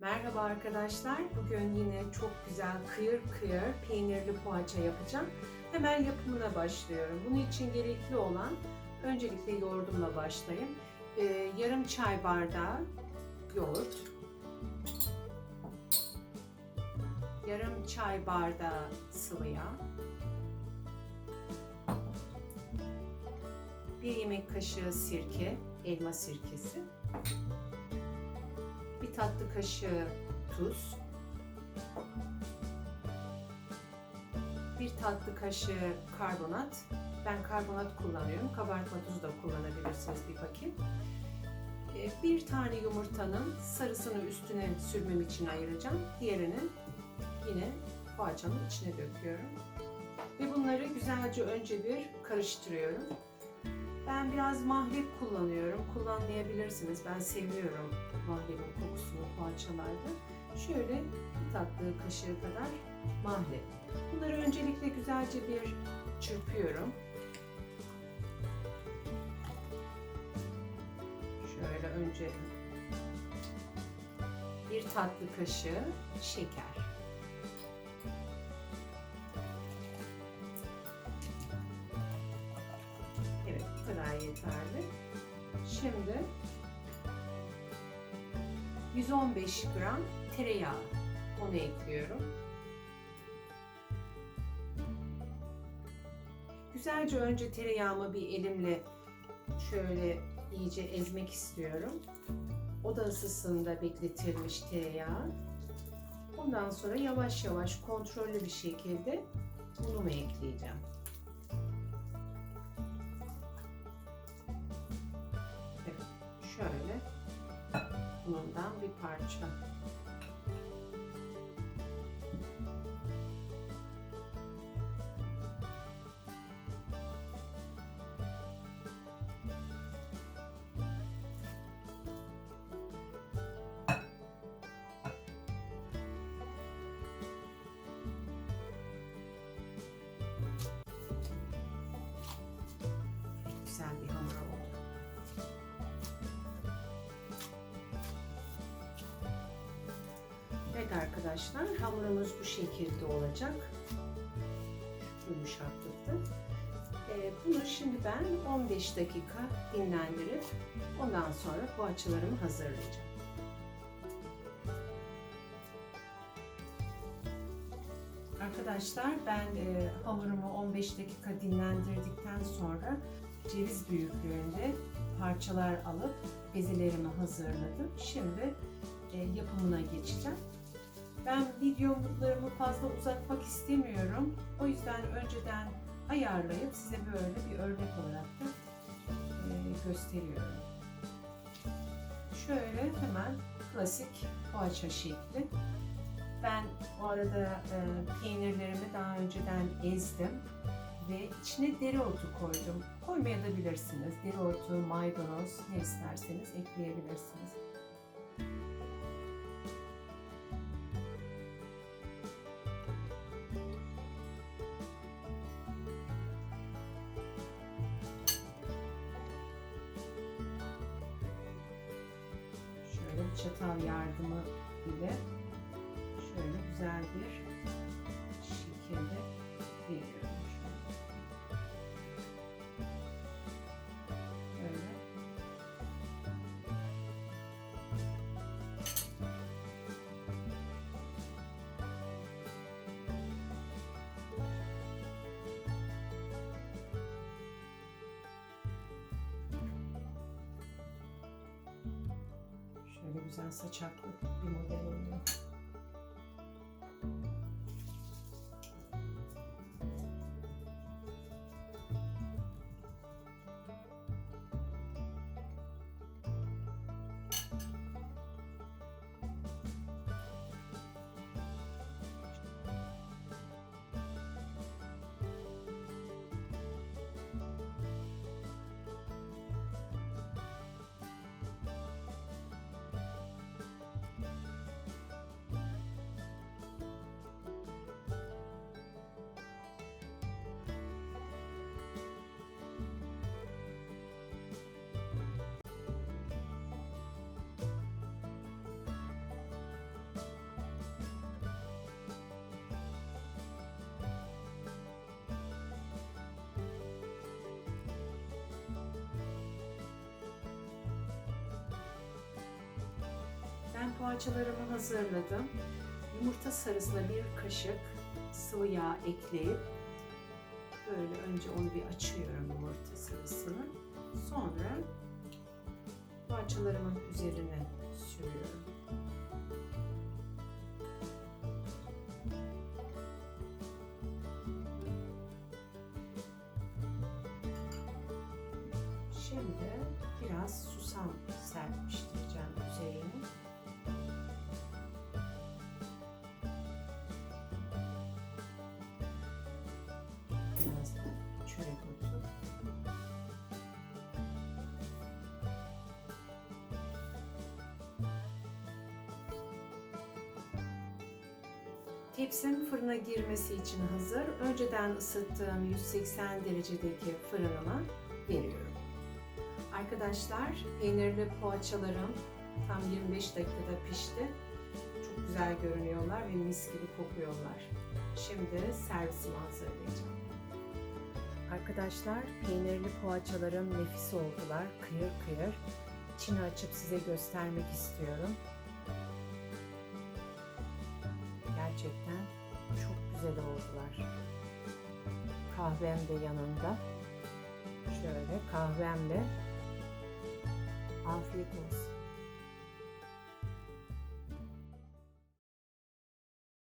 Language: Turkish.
Merhaba arkadaşlar. Bugün yine çok güzel kıyır kıyır peynirli poğaça yapacağım. Hemen yapımına başlıyorum. Bunun için gerekli olan öncelikle yoğurdumla başlayayım. Ee, yarım çay bardağı yoğurt. Yarım çay bardağı sıvı yağ. Bir yemek kaşığı sirke, elma sirkesi tatlı kaşığı tuz, bir tatlı kaşığı karbonat. Ben karbonat kullanıyorum. Kabartma tuzu da kullanabilirsiniz bir paket. Ee, Bir tane yumurtanın sarısını üstüne sürmem için ayıracağım. Diğerini yine poğaçanın içine döküyorum. Ve bunları güzelce önce bir karıştırıyorum. Ben biraz mahlep kullanıyorum. Kullanmayabilirsiniz. Ben seviyorum mahlebin kokusunu poğaçalarda. Şöyle bir tatlı kaşığı kadar mahlep. Bunları öncelikle güzelce bir çırpıyorum. Şöyle önce bir tatlı kaşığı şeker. Kadar yeterli. Şimdi 115 gram tereyağı onu ekliyorum. Güzelce önce tereyağımı bir elimle şöyle iyice ezmek istiyorum. Oda ısısında bekletilmiş tereyağı. Ondan sonra yavaş yavaş kontrollü bir şekilde unumu ekleyeceğim. Şöyle bundan bir parça. Evet arkadaşlar hamurumuz bu şekilde olacak. Yumuşaklıkta. Ee, bunu şimdi ben 15 dakika dinlendirip ondan sonra poğaçalarımı hazırlayacağım. Arkadaşlar ben e, hamurumu 15 dakika dinlendirdikten sonra ceviz büyüklüğünde parçalar alıp bezelerimi hazırladım. Şimdi e, yapımına geçeceğim. Ben videolarımı fazla uzatmak istemiyorum. O yüzden önceden ayarlayıp size böyle bir örnek olarak da gösteriyorum. Şöyle hemen klasik poğaça şekli. Ben o arada peynirlerimi daha önceden ezdim ve içine dereotu koydum. Koymayabilirsiniz. Dereotu, maydanoz ne isterseniz ekleyebilirsiniz. Çatal yardımı ile şöyle güzel bir şekilde güzel saçaklı bir model oluyor. Poğaçalarımı hazırladım. Yumurta sarısına bir kaşık sıvı yağ ekleyip böyle önce onu bir açıyorum yumurta sarısını. Sonra poğaçalarımın üzerine sürüyorum. Şimdi biraz susam serpiştireceğim üzerine. Tepsim fırına girmesi için hazır. Önceden ısıttığım 180 derecedeki fırınıma veriyorum. Arkadaşlar peynirli poğaçalarım tam 25 dakikada pişti. Çok güzel görünüyorlar ve mis gibi kokuyorlar. Şimdi servisimi hazırlayacağım. Arkadaşlar peynirli poğaçalarım nefis oldular. Kıyır kıyır. İçini açıp size göstermek istiyorum. Oldular. Kahvem de yanında. Şöyle kahvemle Afiyet olsun.